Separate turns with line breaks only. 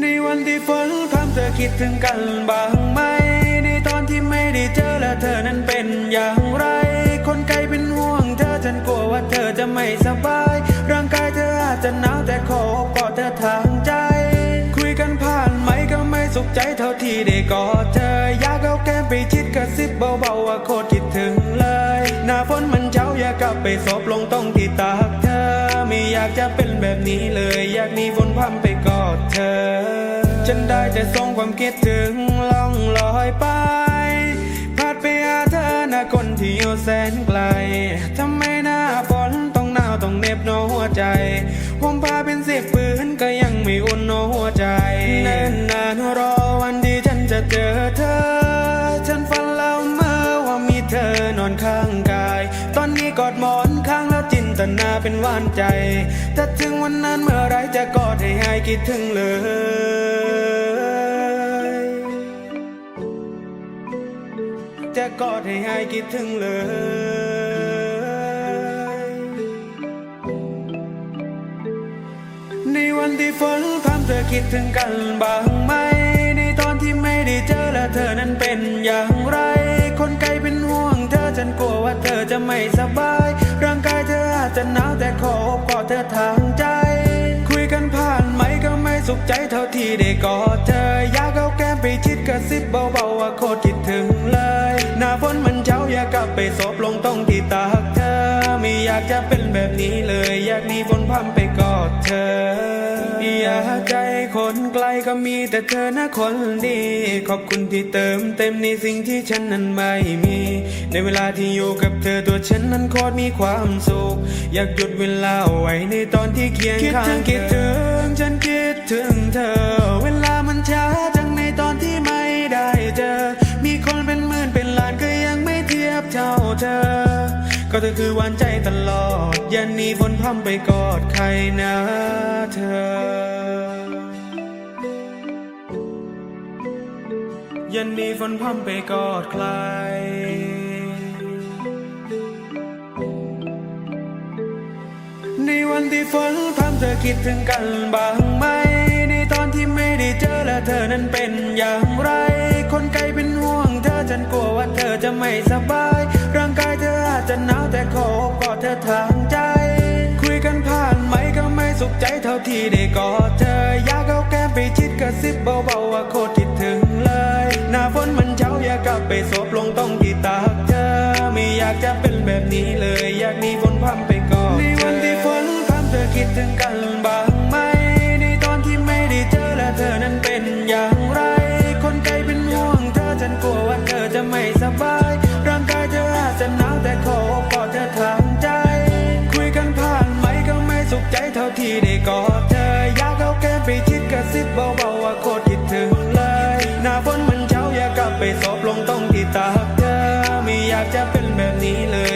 ในวันที่ฝนพรำเธอคิดถึงกันบ้างไหม ในตอนที่ไม่ได้เจอและเธอนั้นเป็นอย่างไร คนไกลเป็นห่วงเธอฉันกลัวว่าเธอจะไม่สบาย ร่างกายเธออาจจะหนาวแต่ขอกอดเธอทางใจ คุยกันผ่านไหมก็ไม่สุขใจเท่าที่ได้กอดเธอ อยากเอาแก้มไปชิดกระซิบเบาๆว่าโคตรคิดถึงเลย หน้าฝน เช้าไปสอบลงตรงที่ตากเธอ ไม่อยากจะเป็นแบบนี้เลย อยากหนีฝนพรำไปกอดเธอ ฉันได้แต่ส่งความคิดถึงล่องลอยไปพัดไปหาเธอน้าคนที่อยู่แสนไกลทำไมหน้าฝนต้องหนาวต้องเหน็บโนหัวใจผมพาเป็นสิบปืนก็ยังไม่อุ่นโนหัวใจน่นนานรอวันที่ฉันจะเจอเธอ ตนาเป็นหวานใจ ถ้าถึงวันนั้นเมื่อไรจะกอดให้หายคิดถึงเลยจะกอดให้หายคิดถึงเลยในวันที่ฝนพรำเธอคิดถึงกันบ้างไหมในตอนที่ไม่ได้เจอและเธอนั้นเป็นอย่างไร คนไกลเป็นห่วงเธอฉันกลัวว่าเธอจะไม่สบาย จะหนาวแต่ขอกอดเธอทางใจ คุยกันผ่านไหมก็ไม่สุขใจเท่าที่ได้กอดเธอ อยากเอาแก้มไปชิดกระซิบเบาๆว่าโคตรคิดถึงเลย หน้าฝนมันเช้าอยากกลับไปสบลงตรงที่ตากเธอ ไม่อยากจะเป็นแบบนี้เลย อยากหนีฝนพรมไปกอดเธอ ยากใจคนไกลก็มีแต่เธอนะคนดี ขอบคุณที่เติมเต็มในสิ่งที่ฉันนั้นไม่มี ในเวลาที่อยู่กับเธอตัวฉันนั้นโคตรมีความสุข อยากหยุดเวลาไว้ในตอนที่เคียงข้างคิดถึงฉันคิดถึงเธอ เวลามันช้า คือหวานใจตลอดย่าหนีฝนพรำไปกอดใครนะเธอย่าหนีฝนพรำไปกอดใคร ในวันที่ฝนพรำเธอคิดถึงกันบ้างไหม ในตอนที่ไม่ได้เจอและเธอนั้นเป็นอย่างไร คนไกลเป็นห่วงเธอฉันกลัวว่าเธอจะไม่สบาย ร่างกาย จจะหนาวแต่ขอกอดเธอทางใจ คุยกันผ่านไหมก็ไม่สุขใจเท่าที่ได้กอดเธอ อยากเอาแก้มไปชิดกระซิบเบาๆว่าโคตรคิดถึงเลย หน้าฝนมันเช้าอยากกลับไปสบลงต้องที่ตากเธอ ไม่อยากจะเป็นแบบนี้เลย อยากหนีฝนพัมไปก่อนในวันที่ฝนพัมเธอคิดถึงกัน ได้กอดเธอ อยากเอาแก้มไปชิดกระซิบเบาๆว่าโคตรคิดถึงเลย หน้าฝนมันเช้าอยากกลับไปสอบลงต้องที่ตากเธอ ไม่อยากจะเป็นแบบนี้เลย